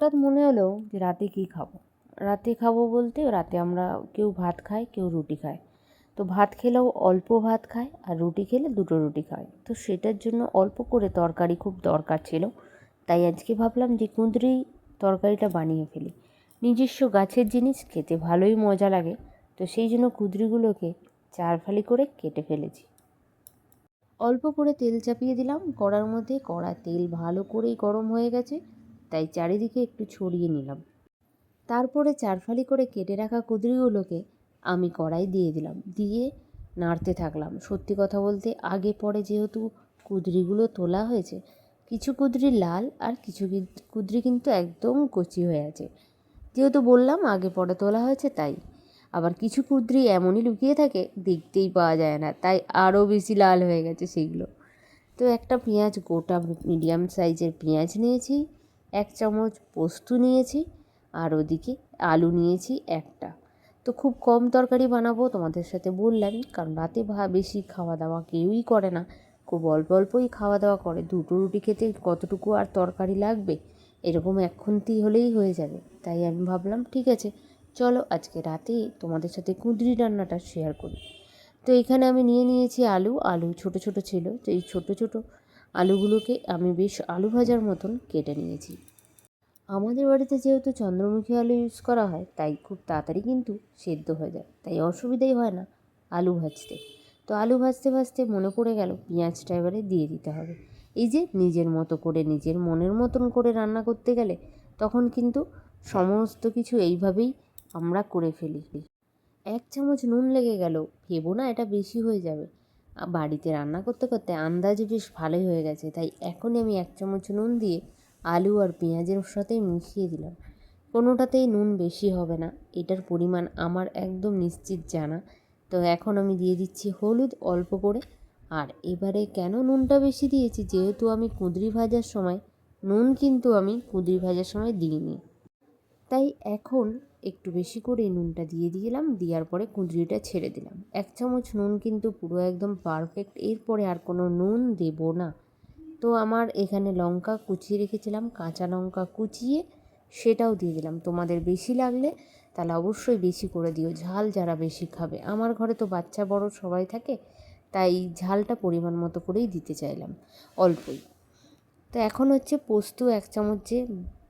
হঠাৎ মনে হলো যে রাতে কী খাব? রাতে খাব বলতে রাতে আমরা কেউ ভাত খায়, কেউ রুটি খায়। তো ভাত খেলেও অল্প ভাত খায় আর রুটি খেলে দুটো রুটি খায়। তো সেটার জন্য অল্প করে তরকারি খুব দরকার ছিল। তাই আজকে ভাবলাম যে কুঁদরি তরকারিটা বানিয়ে ফেলি। নিজস্ব গাছের জিনিস, খেতে ভালোই মজা লাগে। তো সেই জন্য কুঁদরিগুলোকে চার ফালি করে কেটে ফেলেছি। অল্প করে তেল চাপিয়ে দিলাম। কড়ার মধ্যে কড়া তেল ভালো করেই গরম হয়ে গেছে। তাই চারিদিকে একটু ছড়িয়ে নিলাম। তারপরে চারফালি করে কেটে রাখা কুদরিগুলোকে আমি কড়াই দিয়ে দিলাম। দিয়ে নাড়তে থাকলাম। সত্যি কথা বলতে আগে পরে যেহেতু কুদরিগুলো তোলা হয়েছে, কিছু কুদরি লাল আর কিছু কুদরি কিন্তু একদম কচি হয়ে আছে। যেহেতু বললাম আগে পরে তোলা হয়েছে তাই। আবার কিছু কুদরি এমনই লুকিয়ে থাকে, দেখতেই পাওয়া যায় না, তাই আরও বেশি লাল হয়ে গেছে সেগুলো। তো একটা পেঁয়াজ গোটা মিডিয়াম সাইজের পেঁয়াজ নিয়েছি। এক চামচ পোস্ত নিয়েছি আর ওদিকে আলু নিয়েছি একটা। তো খুব কম তরকারি বানাবো তোমাদের সাথে বললামই কারণ রাতে ভা বেশি খাওয়া দাওয়া কেউই করে না। খুব অল্প অল্পই খাওয়া দাওয়া করে, দুটো রুটি খেতে কতটুকু আর তরকারি লাগবে? এরকম এক খুন্তি হলেই হয়ে যাবে। তাই আমি ভাবলাম, ঠিক আছে, চলো আজকে রাতে তোমাদের সাথে কুঁদরি রান্নাটা শেয়ার করি। তো এখানে আমি নিয়ে নিয়েছি আলু আলু ছোট ছোট ছিল, তো এই ছোট ছোট আলুগুলোকে আমি বেশ আলু ভাজার মতন কেটে নিয়েছি। আমাদের বাড়িতে যেহেতু চন্দ্রমুখী আলু ইউজ করা হয়, তাই খুব তাড়াতাড়ি কিন্তু সেদ্ধ হয়ে যায়। তাই অসুবিধাই হয় না আলু ভাজতে। তো আলু ভাজতে ভাজতে মনে পড়ে গেল পেঁয়াজটা এবারে দিয়ে দিতে হবে। এই যে নিজের মতো করে, নিজের মনের মতন করে রান্না করতে গেলে তখন কিন্তু সমস্ত কিছু এইভাবেই আমরা করে ফেলি। এক চামচ নুন লেগে গেল ভেবো না, এটা বেশি হয়ে যাবে। বাড়িতে রান্না করতে করতে আন্দাজে বেশ ভালোই হয়ে গেছে। তাই এখনই আমি এক চামচ নুন দিয়ে আলু আর পেঁয়াজের সাথেই মিশিয়ে দিলাম। কোনোটাতেই নুন বেশি হবে না। এটার পরিমাণ আমার একদম নিশ্চিত জানা। তো এখন আমি দিয়ে দিচ্ছি হলুদ অল্প করে। আর এবারে কেন নুনটা বেশি দিয়েছি? যেহেতু আমি কুঁদরি ভাজার সময়, নুন কিন্তু আমি কুঁদরি ভাজার সময় দিইনি। তাই এখন একটু বেশি করে নুনটা দিয়ে দিলাম, দেওয়ার পরে কুঁদরিটা ছেড়ে দিলাম। এক চামচ নুন কিন্তু পুরো একদম পারফেক্ট এরপরে আর কোনো নুন দেবো না। তো আমার এখানে লঙ্কা কুচিয়ে রেখেছিলাম, কাঁচা লঙ্কা কুচিয়ে সেটাও দিয়ে দিলাম। তোমাদের বেশি লাগলে তাহলে অবশ্যই বেশি করে দিও, ঝাল যারা বেশি খাবে। আমার ঘরে তো বাচ্চা বড় সবাই থাকে, তাই ঝালটা পরিমাণ মতো করেই দিতে চাইলাম, অল্পই। তো এখন হচ্ছে পোস্ত এক চামচ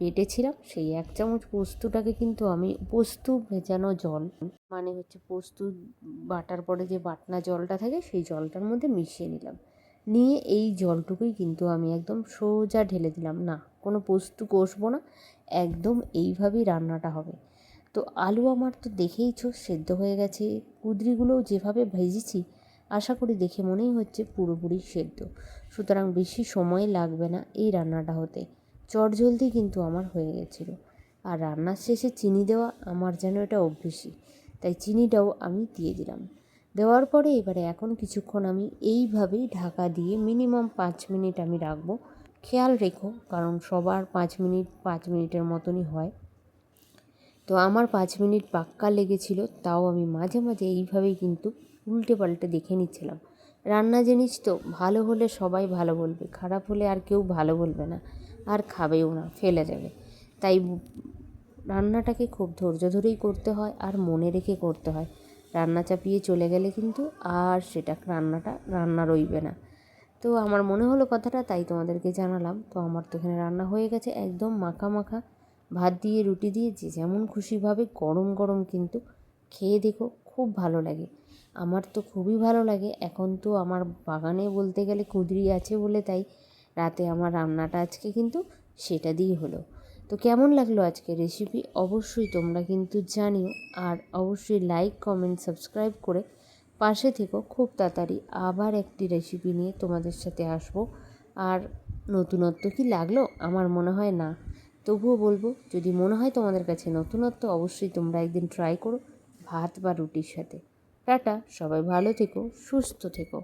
বেটেছিলাম সেই এক চামচ পোস্তটাকে কিন্তু আমি, পোস্ত ভেজানো জল মানে হচ্ছে পোস্ত বাটার পরে যে বাটনা জলটা থাকে, সেই জলটার মধ্যে মিশিয়ে নিলাম। নিয়ে এই জলটুকুই কিন্তু আমি একদম সোজা ঢেলে দিলাম। না, কোনো পোস্ত কষবো না, একদম এইভাবেই রান্নাটা হবে। তো আলু আমার তো দেখেইছো, সেদ্ধ হয়ে গেছে। কুদরিগুলোও যেভাবে ভেজেছি, আশা করি দেখে মনেই হচ্ছে পুরোপুরি সেদ্ধ। সুতরাং বেশি সময় লাগবে না এই রান্নাটা হতে। চটজলদি কিন্তু আমার হয়ে গেছিল। আর রান্নার শেষে চিনি দেওয়া আমার যেন এটা অভ্যেসই। তাই চিনিটাও আমি দিয়ে দিলাম। দেওয়ার পরে এবারে এখন কিছুক্ষণ আমি এইভাবেই ঢাকা দিয়ে মিনিমাম পাঁচ মিনিট আমি রাখব। খেয়াল রেখো, কারণ সবার পাঁচ মিনিট পাঁচ মিনিটের মতনই হয়। তো আমার পাঁচ মিনিট পাক্কা লেগেছিল, তাও আমি মাঝে মাঝে এইভাবেই কিন্তু উল্টে পাল্টে দেখে নিচ্ছিলাম। রান্না জিনিস তো ভালো হলে সবাই ভালো বলবে, খারাপ হলে আর কেউ ভালো বলবে না। আর খাবেও না, ফেলে যাবে। তাই রান্নাটাকে খুব ধৈর্য ধরেই করতে হয় আর মনে রেখে করতে হয়। রান্না চাপিয়ে চলে গেলে কিন্তু আর সেটা রান্নাটা, রান্না রইবে না। তো আমার মনে হলো কথাটা, তাই তোমাদেরকে জানালাম। তো আমার তো এখানে রান্না হয়ে গেছে, একদম মাখা মাখা। ভাত দিয়ে, রুটি দিয়ে, যে যেমন খুশিভাবে গরম গরম কিন্তু খেয়ে দেখো, খুব ভালো লাগে। আমার তো খুবই ভালো লাগে। এখন তো আমার বাগানে বলতে গেলে কুঁদরি আছে বলে তাই রাতে আমার রান্নাটা আজকে কিন্তু সেটা দিয়েই হলো। তো কেমন লাগল আজকে রেসিপি অবশ্যই তোমরা কিন্তু জানিও। আর অবশ্যই লাইক কমেন্ট সাবস্ক্রাইব করে পাশে থেকো। খুব তাড়াতাড়ি আবার একটি রেসিপি নিয়ে তোমাদের সাথে আসব। আর নতুনত্ব কি লাগল? আমার মনে হয় না। তবুও বলব, যদি মনে হয় তোমাদের কাছে নতুনত্ব, অবশ্যই তোমরা একদিন ট্রাই করো ভাত বা রুটির সাথে। টাটা, সবাই ভালো থেকো, সুস্থ থেকো।